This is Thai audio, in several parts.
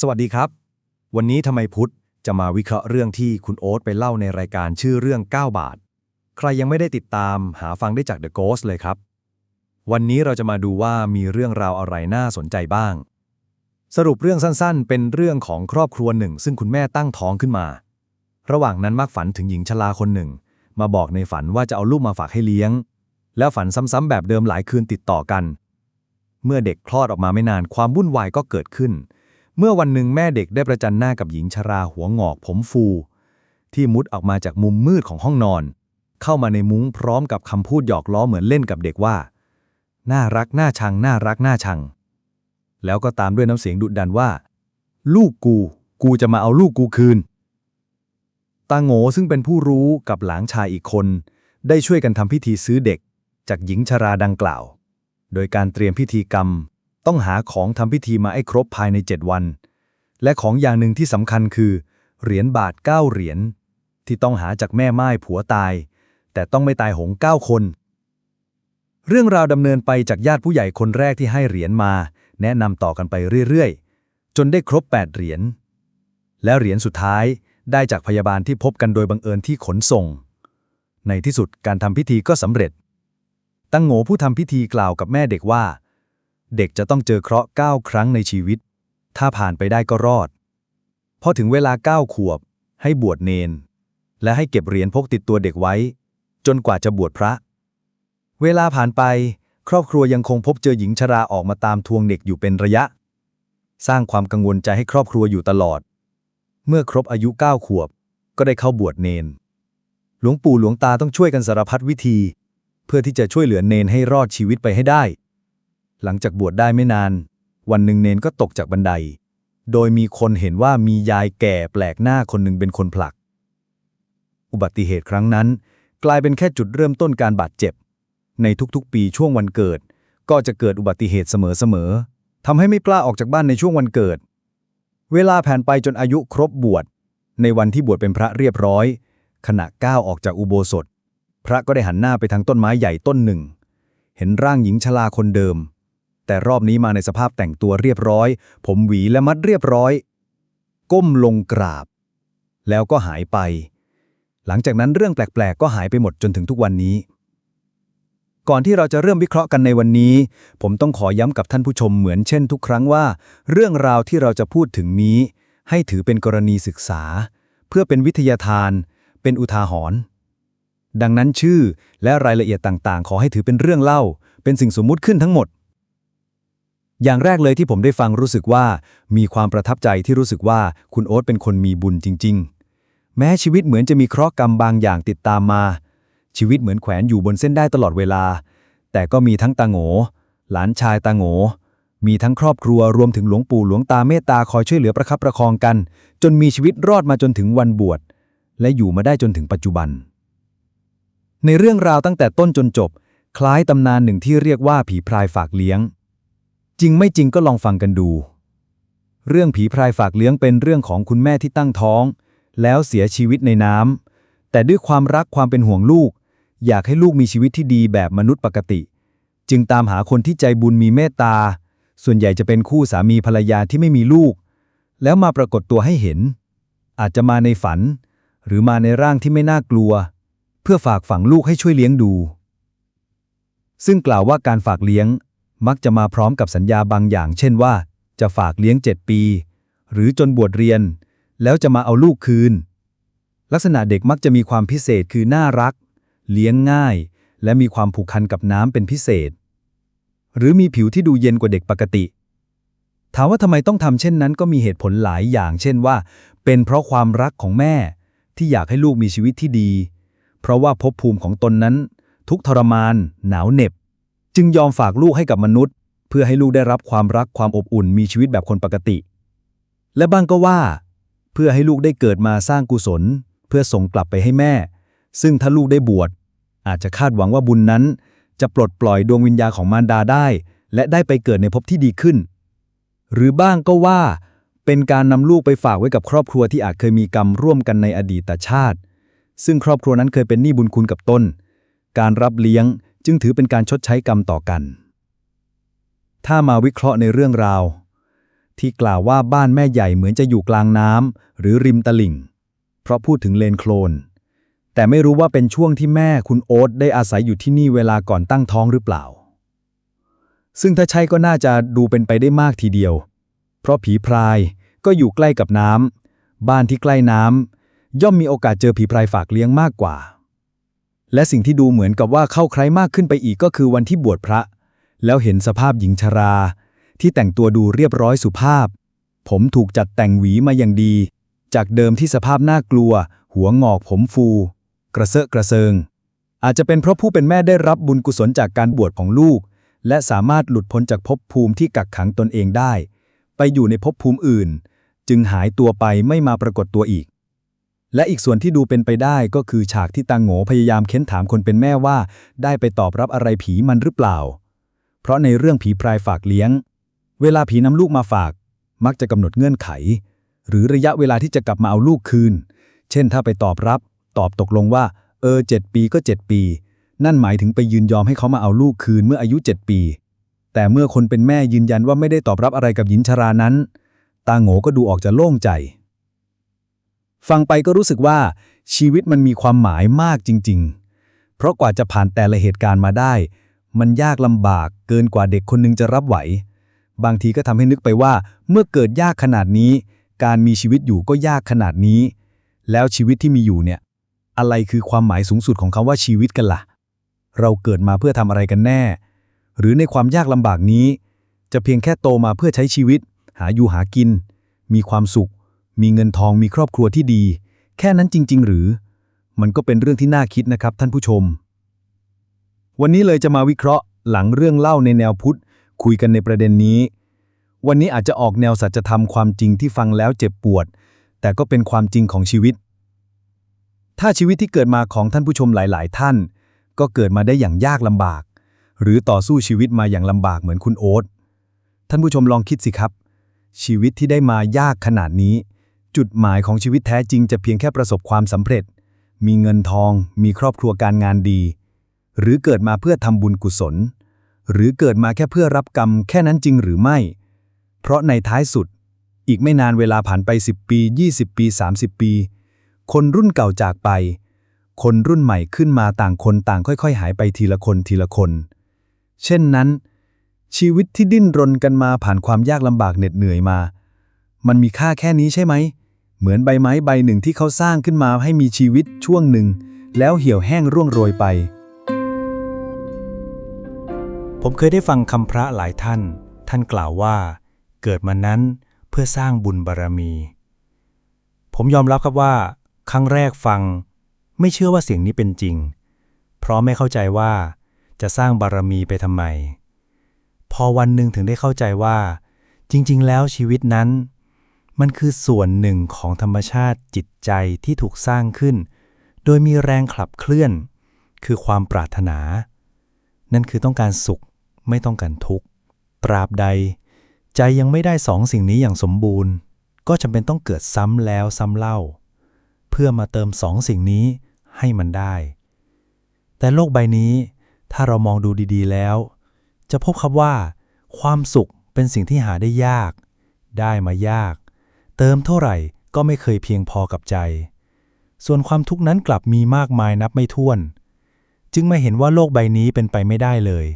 สวัสดีครับ วันนี้ทำไมพุทธจะมาวิเคราะห์เรื่องที่คุณโอ๊ตไปเล่าในรายการชื่อเรื่อง 9 บาท ใครยังไม่ได้ติดตามหาฟังได้จาก The Ghost เลยครับ วันนี้เราจะมาดูว่ามีเรื่องราวอะไรน่าสนใจบ้าง สรุปเรื่องสั้นๆ เป็นเรื่องของครอบครัวหนึ่ง ซึ่งคุณแม่ตั้งท้องขึ้นมา ระหว่างนั้นมักฝันถึงหญิงชราคนหนึ่ง มาบอกในฝันว่าจะเอาลูกมาฝากให้เลี้ยง แล้วฝันซ้ำๆแบบเดิมหลายคืนติดต่อกัน เมื่อเด็กคลอดออกมาไม่นานความวุ่นวายก็เกิดขึ้น เมื่อวันหนึ่งแม่เด็กได้ประจันหน้ากับหญิงชราหัวงอกผมฟู ที่มุดออกมาจากมุมมืดของห้องนอน เข้ามาในมุ้งพร้อมกับคำพูดหยอกล้อเหมือนเล่นกับเด็กว่า น่ารักน่าชังน่ารักน่าชัง แล้วก็ตามด้วยน้ำเสียงดุดันว่า ลูกกู กูจะมาเอาลูกกูคืนตาโง่ซึ่งเป็นผู้รู้กับหลานชายอีกคน ได้ช่วยกันทำพิธีซื้อเด็ก จากหญิงชราดังกล่าว โดยการเตรียมพิธีกรรม ต้องหาของทำพิธีมาให้ครบภายใน 7 วัน และของอย่างหนึ่งที่สำคัญคือ เหรียญบาท 9 เหรียญที่ต้องหาจากแม่ไม้ผัวตาย แต่ต้องไม่ตายโหงเก้าคน เรื่องราวดำเนินไปจากญาติผู้ใหญ่คนแรกที่ให้เหรียญมา แนะนำต่อกันไปเรื่อยๆ จนได้ครบ 8 เหรียญแล้วเหรียญสุดท้ายได้จากพยาบาลที่พบกันโดยบังเอิญที่ขนส่ง ในที่สุดการทำพิธีก็สำเร็จ ตั้งโง่ผู้ทำพิธีกล่าวกับแม่เด็กว่า เด็กจะต้องเจอเคราะห์9ครั้งในชีวิต ถ้าผ่านไปได้ก็รอด พอถึงเวลา 9 ขวบ ให้บวชเนน และให้เก็บเหรียญพกติดตัวเด็กไว้ จนกว่าจะบวชพระ เวลาผ่านไป ครอบครัวยังคงพบเจอหญิงชราออกมาตามทวงเด็กอยู่เป็นระยะ สร้างความกังวลใจให้ครอบครัวอยู่ตลอด เมื่อครบอายุ 9 ขวบ ก็ได้เข้าบวชเนน หลวงปู่หลวงตาต้องช่วยกันสารพัดวิธี เพื่อที่จะช่วยเหลือเนนให้รอดชีวิตไปให้ได้ หลังจากบวชได้ไม่นาน วันหนึ่งเนนก็ตกจากบันได โดยมีคนเห็นว่ามียายแก่แปลกหน้าคนหนึ่งเป็นคนผลัก อุบัติเหตุครั้งนั้น กลายเป็นแค่จุดเริ่มต้นการบาดเจ็บ ในทุกๆปีช่วงวันเกิด ก็จะเกิดอุบัติเหตุเสมอๆทำให้ไม่กล้าออกจากบ้านในช่วงวันเกิด เวลาผ่านไปจนอายุครบบวช ในวันที่บวชเป็นพระเรียบร้อย ขณะก้าวออกจากอุโบสถ พระก็ได้หันหน้าไปทางต้นไม้ใหญ่ต้นหนึ่ง เห็นร่างหญิงชราคนเดิม แต่รอบนี้มาในสภาพแต่งตัวเรียบร้อย ผมหวีและมัดเรียบร้อย ก้มลงกราบ แล้วก็หายไป หลังจากนั้นเรื่องแปลก ๆ ก็หายไปหมดจนถึงทุกวันนี้ ก่อนที่เราจะเริ่มวิเคราะห์กันในวันนี้ ผมต้องขอย้ำกับท่านผู้ชมเหมือนเช่นทุกครั้งว่า เรื่องราวที่เราจะพูดถึงนี้ ให้ถือเป็นกรณีศึกษา เพื่อเป็นวิทยาทาน เป็นอุทาหรณ์ดังนั้นชื่อและรายละเอียดต่างๆ ขอให้ถือเป็นเรื่องเล่า เป็นสิ่งสมมุติขึ้นทั้งหมด อย่างแรกเลยที่ผมได้ฟังรู้สึกว่า มีความประทับใจที่รู้สึกว่าคุณโอ๊ตเป็นคนมีบุญจริง ๆ แม้ชีวิตเหมือนจะมีเคราะห์กรรมบางอย่างติดตามมา ชีวิตเหมือนแขวนอยู่บนเส้นได้ตลอดเวลา แต่ก็มีทั้งตาโงหลานชายตาโงมีทั้งครอบครัวรวมถึงหลวงปู่หลวงตาเมตตาคอยช่วยเหลือประคับประคองกัน จนมีชีวิตรอดมาจนถึงวันบวชและอยู่มาได้จนถึงปัจจุบัน ในเรื่องราวตั้งแต่ต้นจนจบ คล้ายตำนานหนึ่งที่เรียกว่าผีพรายฝากเลี้ยง จริงไม่จริงก็ลองฟังกันดู เรื่องผีพรายฝากเลี้ยงเป็นเรื่องของคุณแม่ที่ตั้งท้อง แล้วเสียชีวิตในน้ำแต่ด้วยความรักความเป็นห่วงลูก อยากให้ลูกมีชีวิตที่ดีแบบมนุษย์ปกติ จึงตามหาคนที่ใจบุญมีเมตตา ส่วนใหญ่จะเป็นคู่สามีภรรยาที่ไม่มีลูก แล้วมาปรากฏตัวให้เห็น อาจจะมาในฝัน หรือมาในร่างที่ไม่น่ากลัว เพื่อฝากฝังลูกให้ช่วยเลี้ยงดู ซึ่งกล่าวว่าการฝากเลี้ยง มักจะมาพร้อมกับสัญญาบางอย่าง เช่นว่า จะฝากเลี้ยง 7 ปี หรือจนบวชเรียน แล้วจะมาเอาลูกคืน ลักษณะเด็กมักจะมีความพิเศษคือน่ารัก เลี้ยงง่าย และมีความผูกพันกับน้ำเป็นพิเศษ หรือมีผิวที่ดูเย็นกว่าเด็กปกติ ถามว่าทำไมต้องทำเช่นนั้นก็มีเหตุผลหลายอย่าง เช่นว่า เป็นเพราะความรักของแม่ ที่อยากให้ลูกมีชีวิตที่ดี เพราะว่าภพภูมิของตนนั้น ทุกทรมาน หนาวเหน็บ จึงยอมฝากลูกให้กับมนุษย์ เพื่อให้ลูกได้รับความรักความอบอุ่นมีชีวิตแบบคนปกติ และบางก็ว่า เพื่อให้ลูกได้เกิดมาสร้างกุศล เพื่อส่งกลับไปให้แม่ ซึ่งถ้าลูกได้บวชอาจจะคาดหวังว่าบุญนั้น จะปลดปล่อยดวงวิญญาณของมารดาได้ และได้ไปเกิดในภพที่ดีขึ้น หรือบ้างก็ว่า เป็นการนำลูกไปฝากไว้กับครอบครัวที่อาจเคยมีกรรมร่วมกันในอดีตชาติ ซึ่งครอบครัวนั้นเคยเป็นหนี้บุญคุณกับตนการรับเลี้ยง จึงถือเป็นการชดใช้กรรมต่อกัน ถ้ามาวิเคราะห์ในเรื่องราว ที่กล่าวว่าบ้านแม่ใหญ่เหมือนจะอยู่กลางน้ำหรือริมตลิ่ง เพราะพูดถึงเลนโคลน แต่ไม่รู้ว่าเป็นช่วงที่แม่คุณโอ๊ตได้อาศัยอยู่ที่นี่เวลาก่อนตั้งท้องหรือเปล่า ซึ่งถ้าใช่ก็น่าจะดูเป็นไปได้มากทีเดียว เพราะผีพรายก็อยู่ใกล้กับน้ำบ้านที่ใกล้น้ำย่อมมีโอกาสเจอผีพรายฝากเลี้ยงมากกว่า และสิ่งที่ดูเหมือนกับว่าเข้าใครมากขึ้นไปอีกก็คือวันที่บวชพระ แล้วเห็นสภาพหญิงชรา ที่แต่งตัวดูเรียบร้อยสุภาพ ผมถูกจัดแต่งหวีมาอย่างดี จากเดิมที่สภาพน่ากลัว หัวงอกผมฟู กระเซอะกระเซิง อาจจะเป็นเพราะผู้เป็นแม่ได้รับบุญกุศลจากการบวชของลูก และสามารถหลุดพ้นจากภพภูมิที่กักขังตนเองได้ ไปอยู่ในภพภูมิอื่น จึงหายตัวไปไม่มาปรากฏตัวอีก และอีกส่วนที่ดูเป็นไปได้ก็คือฉากที่ตางโงพยายามเค้นถามคนเป็นแม่ว่า ได้ไปตอบรับอะไรผีมันหรือเปล่า เพราะในเรื่องผีพรายฝากเลี้ยง เวลาผีนำลูกมาฝาก มักจะกำหนดเงื่อนไข หรือระยะเวลาที่จะกลับมาเอาลูกคืน เช่นถ้าไปตอบรับ ตอบตกลงว่า เออเจ็ดปีก็เจ็ดปี นั่นหมายถึงไปยืนยอมให้เขามาเอาลูกคืนเมื่ออายุเจ็ดปี แต่เมื่อคนเป็นแม่ยืนยันว่าไม่ได้ตอบรับอะไรกับหญิงชรานั้น ตาโง่ก็ดูออกจะโล่งใจ ฟังไปก็รู้สึกว่าชีวิตมันมีความหมายมากจริง ๆ เพราะกว่าจะผ่านแต่ละเหตุการณ์มาได้ มันยากลำบากเกินกว่าเด็กคนหนึงจะรับไหว บางทีก็ทำให้นึกไปว่า เมื่อเกิดยากขนาดนี้ การมีชีวิตอยู่ก็ยากขนาดนี้ แล้วชีวิตที่มีอยู่เนี่ย อะไรคือความหมายสูงสุดของคำว่าชีวิตกันล่ะ เราเกิดมาเพื่อทำอะไรกันแน่ หรือในความยากลำบากนี้ จะเพียงแค่โตมาเพื่อใช้ชีวิต หาอยู่หากิน มีความสุข มีเงินทองมีครอบครัวที่ดี แค่นั้นจริง ๆ หรือ มันก็เป็นเรื่องที่น่าคิดนะครับท่านผู้ชม วันนี้เลยจะมาวิเคราะห์หลังเรื่องเล่าในแนวพุทธ คุยกันในประเด็นนี้ วันนี้อาจจะออกแนวสัจธรรมความจริงที่ฟังแล้วเจ็บปวด แต่ก็เป็นความจริงของชีวิต ถ้าชีวิตที่เกิดมาของท่านผู้ชมหลาย ๆ ท่าน ก็เกิดมาได้อย่างยากลำบาก หรือต่อสู้ชีวิตมาอย่างลำบากเหมือนคุณโอ๊ตท่านผู้ชมลองคิดสิครับ ชีวิตที่ได้มายากขนาดนี้ จุดหมายของชีวิตแท้จริงจะเพียงแค่ประสบความสำเร็จ มีเงินทอง มีครอบครัวการงานดี หรือเกิดมาเพื่อทำบุญกุศล หรือเกิดมาแค่เพื่อรับกรรมแค่นั้นจริงหรือไม่ เพราะในท้ายสุด อีกไม่นานเวลาผ่านไป 10 ปี 20 ปี 30 ปี คนรุ่นเก่าจากไป คนรุ่นใหม่ขึ้นมาต่างคนต่างค่อย ๆ หายไปทีละคนทีละคน เช่นนั้น ชีวิตที่ดิ้นรนกันมาผ่านความยากลำบากเหน็ดเหนื่อยมา มันมีค่าแค่นี้ใช่ไหม เหมือนใบไม้ใบหนึ่งที่เขาสร้างขึ้นมาให้มีชีวิตช่วงหนึ่ง แล้วเหี่ยวแห้งร่วงโรยไป ผมเคยได้ฟังคำพระหลายท่าน ท่านกล่าวว่า เกิดมานั้นเพื่อสร้างบุญบารมี ผมยอมรับครับว่า ครั้งแรกฟัง ไม่เชื่อว่าเสียงนี้เป็นจริง เพราะไม่เข้าใจว่า จะสร้างบารมีไปทำไม พอวันหนึ่งถึงได้เข้าใจว่า จริง ๆ แล้วชีวิตนั้น มันคือส่วนหนึ่งของธรรมชาติจิตใจที่ถูกสร้างขึ้น โดยมีแรงขับเคลื่อน คือความปรารถนา นั่นคือต้องการสุขไม่ต้องการทุกข์ตราบใด ใจยังไม่ได้สองสิ่งนี้อย่างสมบูรณ์ ก็จำเป็นต้องเกิดซ้ำแล้วซ้ำเล่า เพื่อมาเติมสองสิ่งนี้ให้มันได้ แต่โลกใบนี้ถ้าเรามองดูดีๆแล้ว จะพบครับว่า ความสุขเป็นสิ่งที่หาได้ยาก ได้มายาก เติมเท่าไหร่ก็ไม่เคยเพียงพอกับใจ ส่วนความทุกข์นั้นกลับมีมากมายนับไม่ถ้วน จึงมาเห็นว่าโลกใบนี้เป็นไปไม่ได้เลย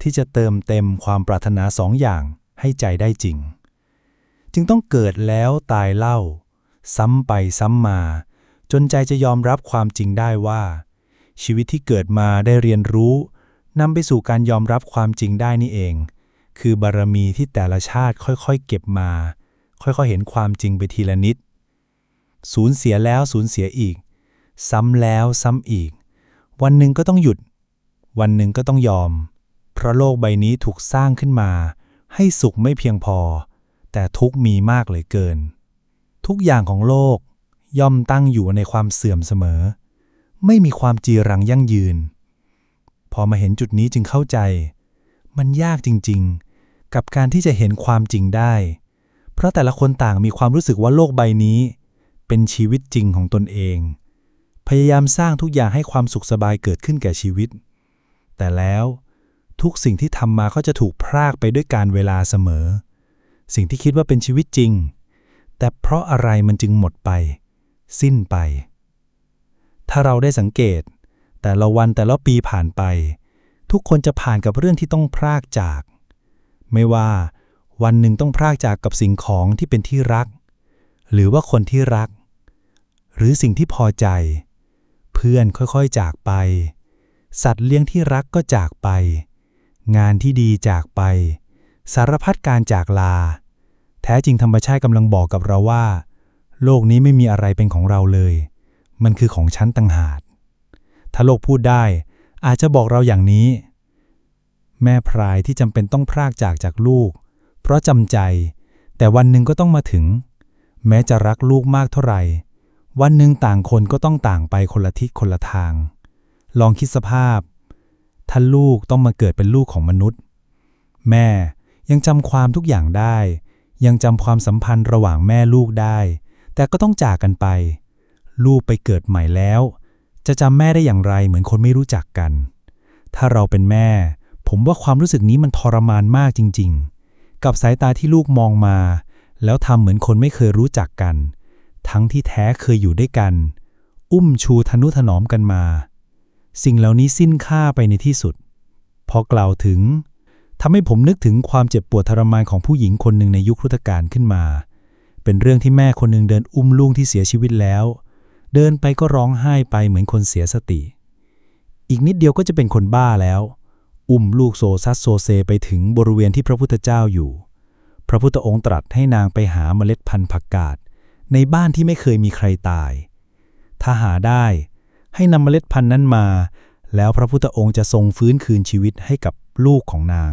ที่จะเติมเต็มความปรารถนาสองอย่างให้ใจได้จริง จึงต้องเกิดแล้วตายเล่า ซ้ำไปซ้ำมา จนใจจะยอมรับความจริงได้ว่า ชีวิตที่เกิดมาได้เรียนรู้นำไปสู่การยอมรับความจริงได้นี่เอง คือบารมีที่แต่ละชาติค่อยๆ เก็บมา ค่อยๆเห็นความจริงไปทีละนิด สูญเสียแล้วสูญเสียอีก ซ้ำแล้วซ้ำอีก วันหนึ่งก็ต้องหยุด วันหนึ่งก็ต้องยอม เพราะโลกใบนี้ถูกสร้างขึ้นมา ให้สุขไม่เพียงพอ แต่ทุกมีมากเหลือเกิน ทุกอย่างของโลกย่อมตั้งอยู่ในความเสื่อมเสมอ ไม่มีความจีรังยั่งยืน พอมาเห็นจุดนี้จึงเข้าใจ มันยากจริงๆ กับการที่จะเห็นความจริงได้ เพราะแต่ละคนต่างมีความรู้สึกว่าโลกใบนี้ เป็นชีวิตจริงของตนเอง พยายามสร้างทุกอย่างให้ความสุขสบายเกิดขึ้นแก่ชีวิต แต่แล้วทุกสิ่งที่ทำมาก็จะถูกพรากไปด้วยการเวลาเสมอ สิ่งที่คิดว่าเป็นชีวิตจริง แต่เพราะอะไรมันจึงหมดไป สิ้นไป ถ้าเราได้สังเกต แต่ละวันแต่ละปีผ่านไป ทุกคนจะผ่านกับเรื่องที่ต้องพรากจาก ไม่ว่า วันหนึ่งต้องพรากจากกับสิ่งของที่เป็นที่รัก หรือว่าคนที่รัก หรือสิ่งที่พอใจ เพื่อนค่อยๆจากไป สัตว์เลี้ยงที่รักก็จากไป งานที่ดีจากไป สารพัดการจากลา แท้จริงธรรมชาติกำลังบอกกับเราว่า โลกนี้ไม่มีอะไรเป็นของเราเลย มันคือของฉันต่างหากถ้าโลกพูดได้อาจจะบอกเราอย่างนี้ แม่พรายที่จำเป็นต้องพรากจากจากลูก เพราะจำใจ แต่วันหนึ่งก็ต้องมาถึง แม้จะรักลูกมากเท่าไหร่ วันหนึ่งต่างคนก็ต้องต่างไปคนละทิศคนละทาง ลองคิดสภาพ ถ้าลูกต้องมาเกิดเป็นลูกของมนุษย์ แม่ยังจำความทุกอย่างได้ ยังจำความสัมพันธ์ระหว่างแม่ลูกได้ แต่ก็ต้องจากกันไป ลูกไปเกิดใหม่แล้ว จะจำแม่ได้อย่างไรเหมือนคนไม่รู้จักกัน ถ้าเราเป็นแม่ ผมว่าความรู้สึกนี้มันทรมานมากจริง ๆ กับสายตาที่ลูกมองมา แล้วทำเหมือนคนไม่เคยรู้จักกัน ทั้งที่แท้เคยอยู่ด้วยกัน อุ้มชูทนุถนอมกันมา สิ่งเหล่านี้สิ้นค่าไปในที่สุด พอกล่าวถึงทำให้ผมนึกถึงความเจ็บปวดทรมานของผู้หญิงคนหนึ่งในยุคพุทธกาลขึ้นมา เป็นเรื่องที่แม่คนหนึ่งเดินอุ้มลูกที่เสียชีวิตแล้ว เดินไปก็ร้องไห้ไปเหมือนคนเสียสติ อีกนิดเดียวก็จะเป็นคนบ้าแล้ว อุ้มลูกโซซัสโซเซไปถึงบริเวณที่พระพุทธเจ้าอยู่ พระพุทธองค์ตรัสให้นางไปหาเมล็ดพันธุ์ผักกาดในบ้านที่ไม่เคยมีใครตาย ถ้าหาได้ให้นำเมล็ดพันธุ์นั้นมา แล้วพระพุทธองค์จะทรงฟื้นคืนชีวิตให้กับลูกของนาง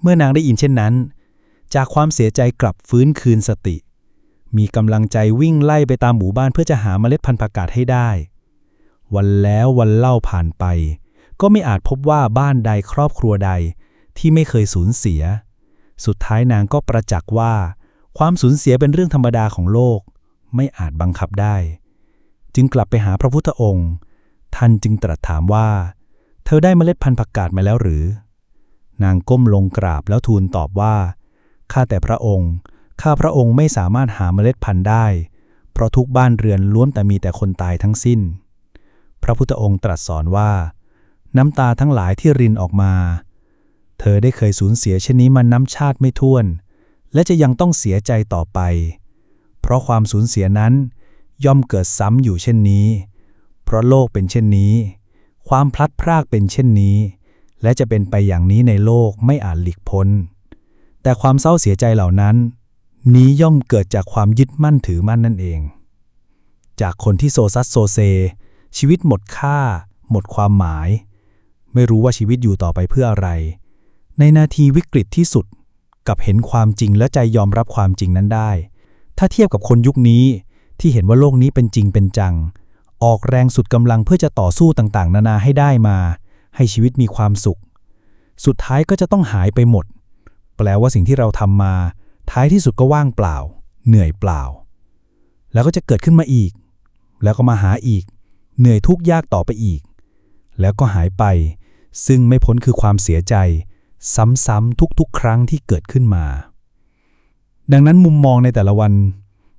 เมื่อนางได้ยินเช่นนั้น จากความเสียใจกลับฟื้นคืนสติ มีกำลังใจวิ่งไล่ไปตามหมู่บ้านเพื่อจะหาเมล็ดพันธุ์ผักกาดให้ได้ วันแล้ววันเล่าผ่านไป ก็ไม่อาจพบว่าบ้านใดครอบครัวใดที่ไม่เคยสูญเสีย สุดท้ายนางก็ประจักษ์ว่า ความสูญเสียเป็นเรื่องธรรมดาของโลก ไม่อาจบังคับได้ จึงกลับไปหาพระพุทธองค์ ท่านจึงตรัสถามว่า เธอได้เมล็ดพันธุ์ผักกาดมาแล้วหรือ นางก้มลงกราบแล้วทูลตอบว่า ข้าแต่พระองค์ ข้าพระองค์ไม่สามารถหาเมล็ดพันธุ์ได้ เพราะทุกบ้านเรือนล้วนแต่มีแต่คนตายทั้งสิ้น พระพุทธองค์ตรัสสอนว่า น้ำตาทั้งหลายที่รินออกมา เธอได้เคยสูญเสียเช่นนี้มาน้ำชาติไม่ท้วน และจะยังต้องเสียใจต่อไป เพราะความสูญเสียนั้น ย่อมเกิดซ้ำอยู่เช่นนี้ เพราะโลกเป็นเช่นนี้ ความพลัดพรากเป็นเช่นนี้ และจะเป็นไปอย่างนี้ในโลกไม่อาจหลีกพ้น แต่ความเศร้าเสียใจเหล่านั้น นี้ย่อมเกิดจากความยึดมั่นถือมั่นนั่นเอง จากคนที่โซซัสโซเซ ชีวิตหมดค่า หมดความหมาย ไม่รู้ว่าชีวิตอยู่ต่อไปเพื่ออะไร ในนาทีวิกฤตที่สุด กับเห็นความจริงและใจยอมรับความจริงนั้นได้ ถ้าเทียบกับคนยุคนี้ที่เห็นว่าโลกนี้เป็นจริงเป็นจัง ออกแรงสุดกำลังเพื่อจะต่อสู้ต่างๆ นานาให้ได้มา ให้ชีวิตมีความสุข สุดท้ายก็จะต้องหายไปหมด แปลว่าสิ่งที่เราทำมา ท้ายที่สุดก็ว่างเปล่า เหนื่อยเปล่า แล้วก็จะเกิดขึ้นมาอีก แล้วก็มาหาอีก เหนื่อยทุกยากต่อไปอีก แล้วก็หายไป ซึ่งไม่พ้นคือความเสียใจ ซ้ำๆทุกๆ ครั้งที่เกิดขึ้นมา ดังนั้นมุมมองในแต่ละวัน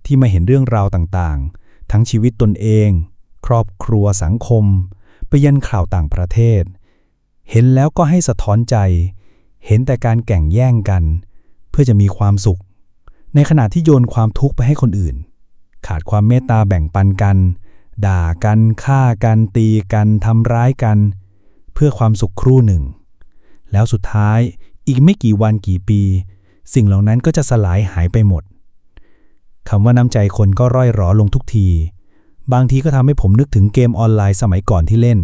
ที่มาเห็นเรื่องราวต่างๆ ทั้งชีวิตตนเอง ครอบครัวสังคม ไปยันข่าวต่างประเทศ เห็นแล้วก็ให้สะท้อนใจ เห็นแต่การแก่งแย่งกัน เพื่อจะมีความสุข ในขณะที่โยนความทุกข์ไปให้คนอื่น ขาดความเมตตาแบ่งปันกัน ด่ากันฆ่ากันตีกันทำร้ายกัน เพื่อความสุขครู่หนึ่ง แล้วสุดท้ายอีกไม่กี่วันกี่ปี สิ่งเหล่านั้นก็จะสลายหายไปหมดคำว่าน้ำใจคนก็ร่อยหรอลงทุกที บางทีก็ทำให้ผมนึกถึงเกมออนไลน์สมัยก่อนที่เล่น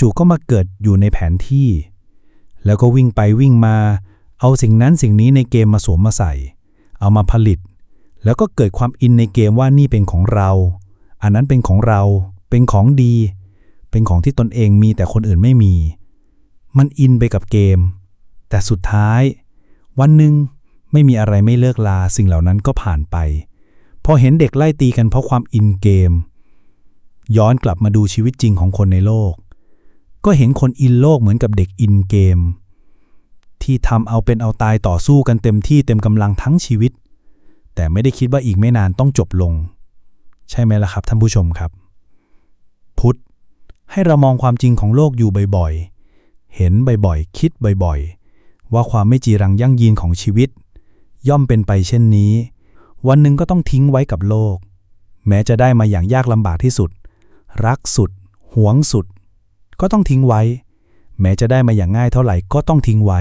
จู่ๆก็มาเกิดอยู่ในแผนที่ แล้วก็วิ่งไปวิ่งมา เอาสิ่งนั้นสิ่งนี้ในเกมมาสวมมาใส่ เอามาผลิต แล้วก็เกิดความอินในเกมว่านี่เป็นของเรา อันนั้นเป็นของเราเป็นของดี เป็นของที่ตนเองมีแต่คนอื่นไม่มี มันอินไปกับเกม แต่สุดท้าย วันหนึ่งไม่มีอะไรไม่เลิกลาสิ่งเหล่านั้นก็ผ่านไป พอเห็นเด็กไล่ตีกันเพราะความอินเกม ย้อนกลับมาดูชีวิตจริงของคนในโลก ก็เห็นคนอินโลกเหมือนกับเด็กอินเกม ที่ทำเอาเป็นเอาตายต่อสู้กันเต็มที่เต็มกำลังทั้งชีวิต แต่ไม่ได้คิดว่าอีกไม่นานต้องจบลง ใช่ไหมล่ะครับท่านผู้ชมครับ พุทธให้เรามองความจริงของโลกอยู่บ่อยๆ เห็นบ่อยๆ คิดบ่อยๆ ว่าความไม่จีรังยั่งยืนของชีวิต ย่อมเป็นไปเช่นนี้ วันหนึ่งก็ต้องทิ้งไว้กับโลก แม้จะได้มาอย่างยากลำบากที่สุด รักสุด หวงสุด ก็ต้องทิ้งไว้ แม้จะได้มาอย่างง่ายเท่าไหร่ก็ต้องทิ้งไว้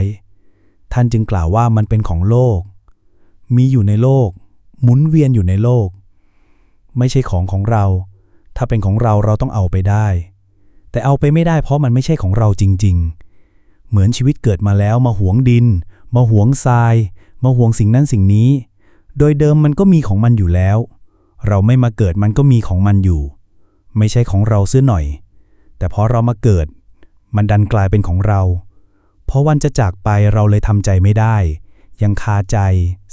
ท่านจึงกล่าวว่ามันเป็นของโลก มีอยู่ในโลก หมุนเวียนอยู่ในโลก ไม่ใช่ของของเรา ถ้าเป็นของเราเราต้องเอาไปได้ แต่เอาไปไม่ได้เพราะมันไม่ใช่ของเราจริง ๆ เหมือนชีวิตเกิดมาแล้วมาหวงดิน มาหวงทราย มาหวงสิ่งนั้นสิ่งนี้ โดยเดิมมันก็มีของมันอยู่แล้ว เราไม่มาเกิดมันก็มีของมันอยู่ ไม่ใช่ของเราซื้อหน่อย แต่พอเรามาเกิด มันดันกลายเป็นของเรา เพราะวันจะจากไปเราเลยทำใจไม่ได้ยังคาใจ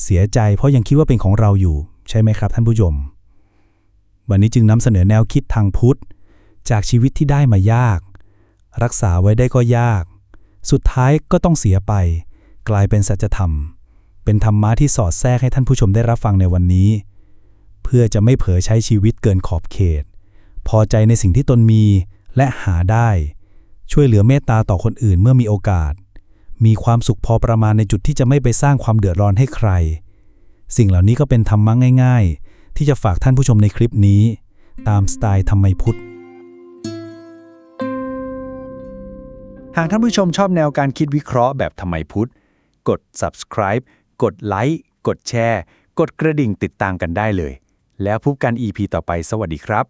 เสียใจ เพราะยังคิดว่าเป็นของเราอยู่ ใช่ไหมครับท่านผู้ชม วันนี้จึงนำเสนอแนวคิดทางพุทธ จากชีวิตที่ได้มายาก รักษาไว้ได้ก็ยาก สุดท้ายก็ต้องเสียไป กลายเป็นสัจธรรม เป็นธรรมะที่สอดแทรกให้ท่านผู้ชมได้รับฟังในวันนี้ เพื่อจะไม่เผลอใช้ชีวิตเกินขอบเขต พอใจในสิ่งที่ตนมีและหาได้ ช่วยเหลือเมตตาต่อคนอื่นเมื่อมีโอกาส มีความสุขพอประมาณในจุดที่จะไม่ไปสร้างความเดือดร้อนให้ใคร สิ่งเหล่านี้ก็เป็นธรรมะง่าย ๆ ที่จะฝากท่านผู้ชมในคลิปนี้ ตามสไตล์ธรรมยพุทธ หากท่านผู้ชมชอบแนวการคิดวิเคราะห์แบบทำไมพุทธ กด subscribe กดไลค์กดแชร์ กดกระดิ่งติดตามกันได้เลย แล้วพบกัน EP ต่อไปสวัสดีครับ